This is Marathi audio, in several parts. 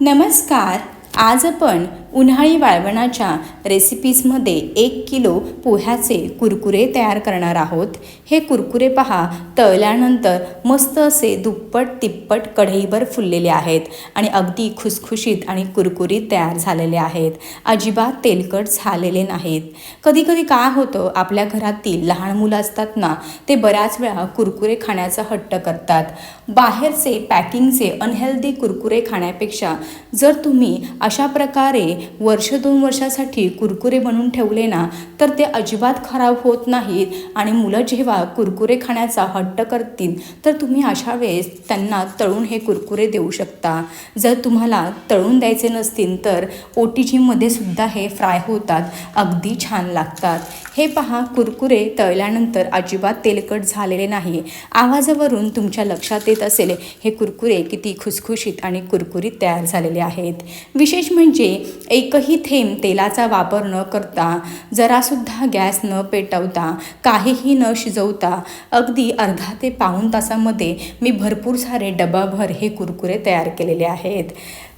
नमस्कार. आज आपण उन्हाळी वाळवणाच्या रेसिपीजमध्ये एक किलो पोह्याचे कुरकुरे तयार करणार आहोत. हे कुरकुरे पहा तळल्यानंतर मस्त असे दुप्पट तिप्पट कढईभर फुललेले आहेत आणि अगदी खुसखुशीत आणि कुरकुरीत तयार झालेले आहेत. अजिबात तेलकट झालेले नाहीत. कधीकधी काय होतं आपल्या घरातील लहान मुलं असतात ना ते बऱ्याच वेळा कुरकुरे खाण्याचा हट्ट करतात. बाहेरचे पॅकिंगचे अनहेल्दी कुरकुरे खाण्यापेक्षा जर तुम्ही अशा प्रकारे वर्ष दोन वर्षासाठी कुरकुरे बनवून ठेवले ना तर ते अजिबात खराब होत नाहीत. आणि मुलं जेव्हा कुरकुरे खाण्याचा हट्ट करतील तर तुम्ही अशा वेळेस त्यांना तळून हे कुरकुरे देऊ शकता. जर तुम्हाला तळून द्यायचे नसतील तर ओ टी जीमध्ये सुद्धा हे फ्राय होतात. अगदी छान लागतात. हे पहा कुरकुरे तळल्यानंतर अजिबात तेलकट झालेले नाही. आवाजावरून तुमच्या लक्षात येत असेल हे कुरकुरे किती खुसखुशीत आणि कुरकुरीत तयार झालेले आहेत. विशेष म्हणजे एकही थेंब तेलाचा वापर न करता जरासुद्धा गॅस न पेटवता काहीही न शिजवता अगदी अर्धा ते पाऊण तासामध्ये मी भरपूर सारे डबाभर हे कुरकुरे तयार केलेले आहेत.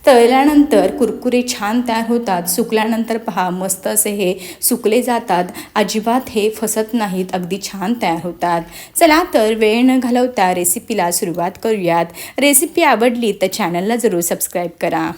तळल्यानंतर कुरकुरे छान तयार होतात सुकल्यानंतर पहा मस्त असे हे सुकले जातात. अजिबात हे फसत नाहीत अगदी छान तयार होतात. चला तर वेळ न घालवता रेसिपीला सुरुवात करूयात. रेसिपी आवडली तर चॅनलला जरूर सबस्क्राईब करा.